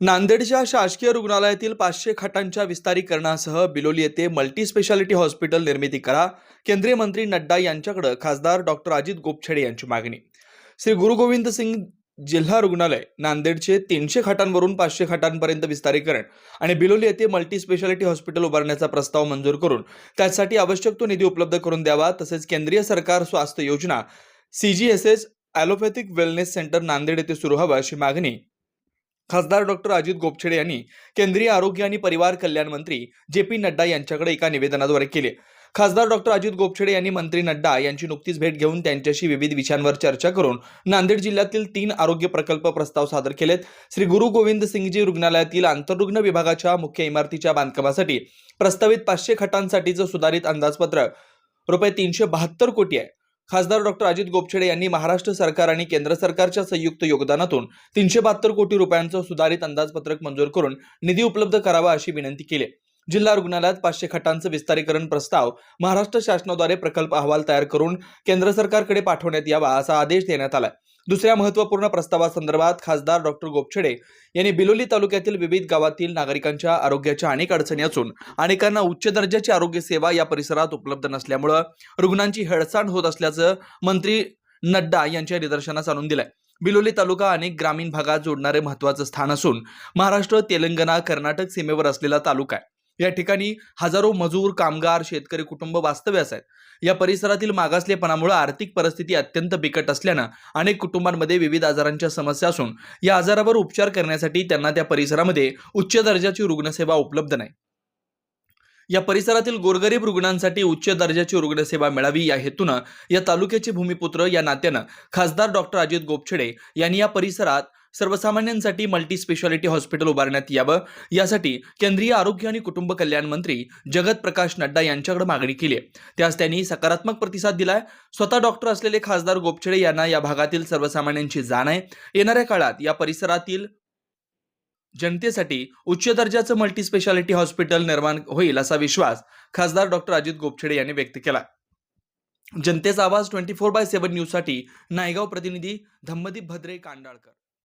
नांदेडच्या शासकीय रुग्णालयातील पाचशे खाटांच्या विस्तारीकरणासह बिलोली येथे मल्टी स्पेशालिटी हॉस्पिटल निर्मिती करा. केंद्रीय मंत्री नड्डा यांच्याकडे खासदार डॉक्टर अजित गोपछेडे यांची मागणी. श्री गुरु गोविंद सिंग जिल्हा रुग्णालय नांदेडचे तीनशे खाटांवरून पाचशे खाटांपर्यंत विस्तारीकरण आणि बिलोली येथे मल्टी स्पेशालिटी हॉस्पिटल उभारण्याचा प्रस्ताव मंजूर करून त्यासाठी आवश्यक तो निधी उपलब्ध करून द्यावा. तसेच केंद्रीय सरकार स्वास्थ्य योजना CGSS allopathic wellness centre Nanded येथे सुरू व्हावं अशी मागणी खासदार डॉक्टर अजित गोपछेडे यांनी केंद्रीय आरोग्य आणि परिवार कल्याण मंत्री जे पी नड्डा यांच्याकडे एका निवेदनाद्वारे केले. खासदार डॉक्टर अजित गोपछेडे यांनी मंत्री नड्डा यांची नुकतीच भेट घेऊन त्यांच्याशी विविध विषयांवर चर्चा करून नांदेड जिल्ह्यातील तीन आरोग्य प्रकल्प प्रस्ताव सादर केलेत. श्री गुरु गोविंद सिंगजी रुग्णालयातील आंतररुग्ण विभागाच्या मुख्य इमारतीच्या बांधकामासाठी प्रस्तावित पाचशे खटांसाठीचं सुधारित अंदाजपत्रक रुपये तीनशे बहात्तर कोटी आहे. खासदार डॉक्टर अजित गोपछेडे यांनी महाराष्ट्र सरकार आणि केंद्र सरकारच्या संयुक्त योगदानातून तीनशे बहात्तर कोटी रुपयांचं सुधारित अंदाजपत्रक मंजूर करून निधी उपलब्ध करावा अशी विनंती केली. जिल्हा रुग्णालयात पाचशे खटांचं विस्तारीकरण प्रस्ताव महाराष्ट्र शासनाद्वारे प्रकल्प अहवाल तयार करून केंद्र सरकारकडे पाठवण्यात यावा असा आदेश देण्यात आलाय. दुसऱ्या महत्त्वपूर्ण प्रस्तावासंदर्भात खासदार डॉक्टर गोपछडे यांनी बिलोली तालुक्यातील विविध गावातील नागरिकांच्या आरोग्याच्या अनेक अडचणी असून अनेकांना उच्च दर्जाची आरोग्य सेवा या परिसरात उपलब्ध नसल्यामुळं रुग्णांची हेळसांड होत असल्याचं मंत्री नड्डा यांच्या निदर्शनास आणून दिलंय. बिलोली तालुका अनेक ग्रामीण भागात जोडणारे महत्वाचं स्थान असून महाराष्ट्र तेलंगणा कर्नाटक सीमेवर असलेला तालुका आहे. या ठिकाणी हजारो मजूर कामगार शेतकरी कुटुंब वास्तव्यास आहेत. या परिसरातील मागासलेपणामुळे आर्थिक परिस्थिती अत्यंत बिकट असल्यानं अनेक कुटुंबांमध्ये विविध आजारांच्या समस्या असून या आजारावर उपचार करण्यासाठी त्यांना त्या परिसरामध्ये उच्च दर्जाची रुग्णसेवा उपलब्ध नाही. या परिसरातील गोरगरीब रुग्णांसाठी उच्च दर्जाची रुग्णसेवा मिळावी या हेतूनं या तालुक्याचे भूमिपुत्र या नात्यानं खासदार डॉक्टर अजित गोपछडे यांनी या परिसरात सर्वसामान्यांसाठी मल्टी स्पेशालिटी हॉस्पिटल उभारण्यात यावं. यासाठी केंद्रीय आरोग्य आणि कुटुंब कल्याण मंत्री जगत प्रकाश नड्डा यांच्याकडे मागणी केली आहे. त्यास त्यांनी सकारात्मक प्रतिसाद दिलाय. स्वतः डॉक्टर असलेले खासदार गोपछेडे यांना या भागातील सर्वसामान्यांची जाण आहे. येणाऱ्या काळात या परिसरातील जनतेसाठी उच्च दर्जाचं मल्टी स्पेशालिटी हॉस्पिटल निर्माण होईल असा विश्वास खासदार डॉक्टर अजित गोपछेडे यांनी व्यक्त केला जनतेचा आवाज ट्वेंटी फोर बाय सेव्हन न्यूजसाठी नायगाव प्रतिनिधी धम्मदीप भद्रे कांडाळकर.